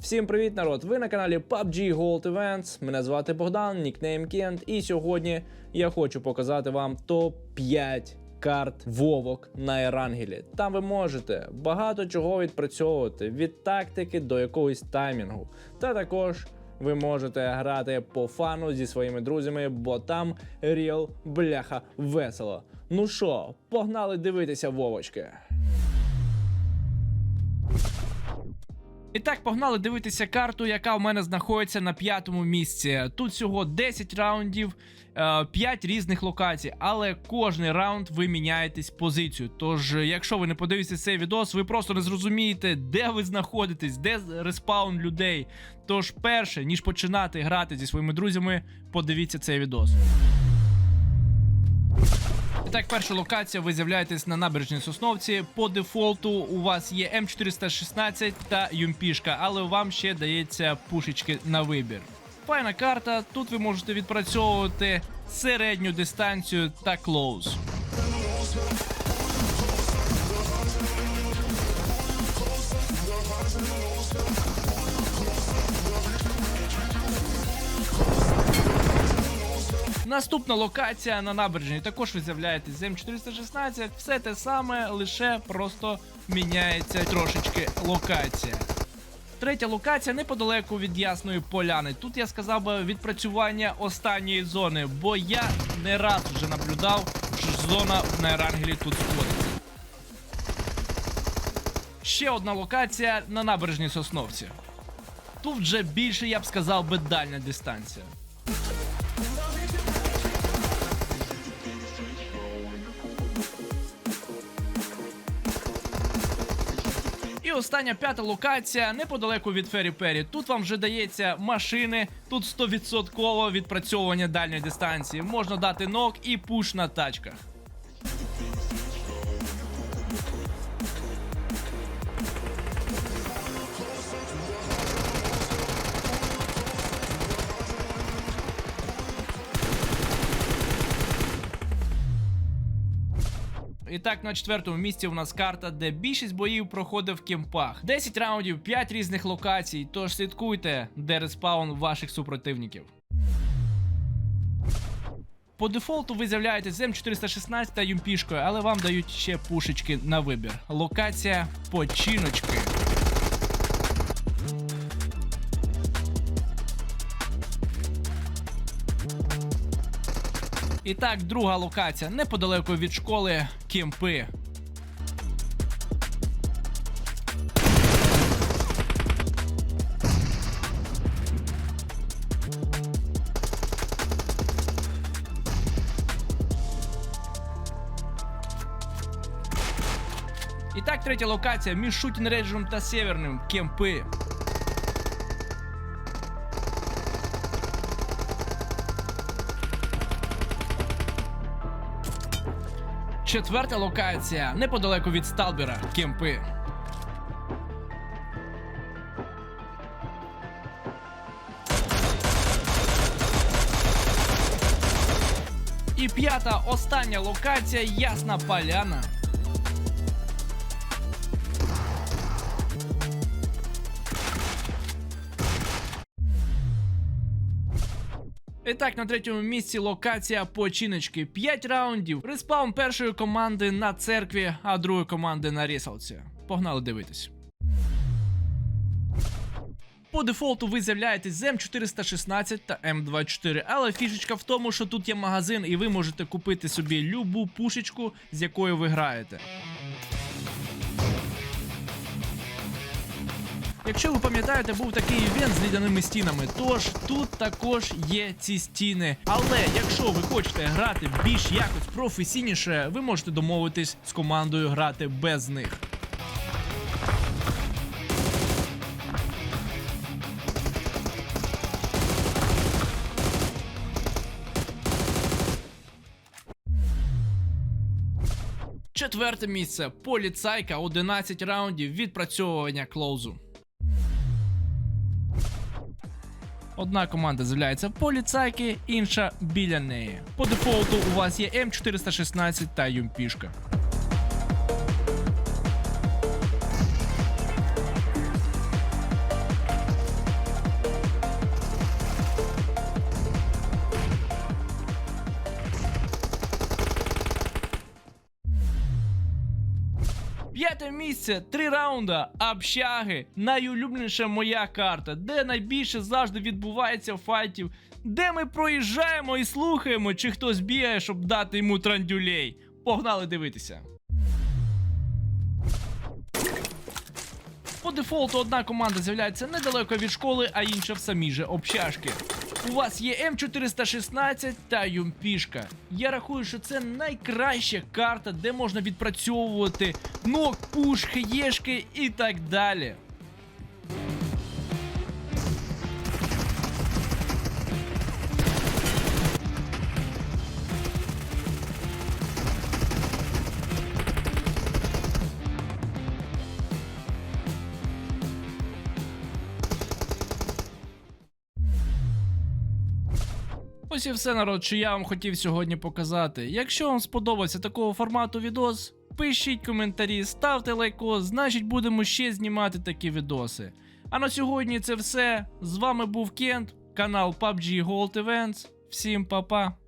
Всім привіт, народ! Ви на каналі PUBG Gold Events. Мене звати Богдан, нікнейм Кент. І сьогодні я хочу показати вам топ-5 карт Вовок на Ерангелі. Там ви можете багато чого відпрацьовувати від тактики до якогось таймінгу. Та також ви можете грати по фану зі своїми друзями, бо там ріл бляха весело. Ну що, погнали дивитися Вовочки. І так, погнали дивитися карту, яка в мене знаходиться на п'ятому місці. Тут всього 10 раундів, 5 різних локацій, але кожний раунд ви міняєтесь позицію. Тож, якщо ви не подивитесь цей відос, ви просто не зрозумієте, де ви знаходитесь, де респаун людей. Тож, перше, ніж починати грати зі своїми друзями, подивіться цей відос. І так, перша локація, ви з'являєтесь на набережній Сосновці. По дефолту у вас є М416 та Юмпішка, але вам ще дається пушечки на вибір. Файна карта, тут ви можете відпрацьовувати середню дистанцію та клоуз. Наступна локація на набережній. Також ви з'являєтесь з М416. Все те саме, лише просто міняється трошечки локація. Третя локація неподалеку від Ясної Поляни. Тут я сказав би відпрацювання останньої зони, бо я не раз вже наблюдав, що зона на Ерангелі тут сходиться. Ще одна локація на набережній Сосновці. Тут вже більше, я б сказав би, дальня дистанція. Остання п'ята локація неподалеку від Фері Пері. Тут вам вже дається машини, тут 100% відпрацьовування дальньої дистанції. Можна дати нок і пуш на тачках. І так, на четвертому місці у нас карта, де більшість боїв проходить в кемпах. 10 раундів, 5 різних локацій. Тож слідкуйте, де респаун ваших супротивників. По дефолту ви з'являєтесь з М416 та Юмпішкою, але вам дають ще пушечки на вибір. Локація починочки. І так, друга локація неподалеку від школи кемпи. І так, третя локація між шутін рейджем та северним кемпи. Четверта локація неподалеку від Сталбера кемпи. І п'ята остання локація Ясна Поляна. І так, на третьому місці локація починочки. 5 раундів. Респаун першої команди на церкві, а другої команди на рісалці. Погнали дивитись. По дефолту ви з'являєтесь з М416 та М24, але фішечка в тому, що тут є магазин, і ви можете купити собі любу пушечку, з якою ви граєте. Якщо ви пам'ятаєте, був такий івент з лідяними стінами, тож тут також є ці стіни. Але якщо ви хочете грати більш якось професійніше, ви можете домовитись з командою грати без них. Четверте місце поліцайка 11 раундів відпрацьовування клоузу. Одна команда з'являється поліцайки, інша біля неї. По дефолту у вас є М416 та Юмпішка. П'яте місце, три раунда, общаги. Найулюбленіша моя карта, де найбільше завжди відбувається файтів, де ми проїжджаємо і слухаємо, чи хтось бігає, щоб дати йому трандюлей. Погнали дивитися. По дефолту одна команда з'являється недалеко від школи, а інша в самій же общашки. У вас є М416 та Юмпішка. Я рахую, що це найкраща карта, де можна відпрацьовувати нок, пуш, хеєшки і так далі. Ось і все, народ, що я вам хотів сьогодні показати. Якщо вам сподобався такого формату відос, пишіть коментарі, ставте лайко, значить будемо ще знімати такі відоси. А на сьогодні це все. З вами був Кент, канал PUBG Gold Events. Всім па-па.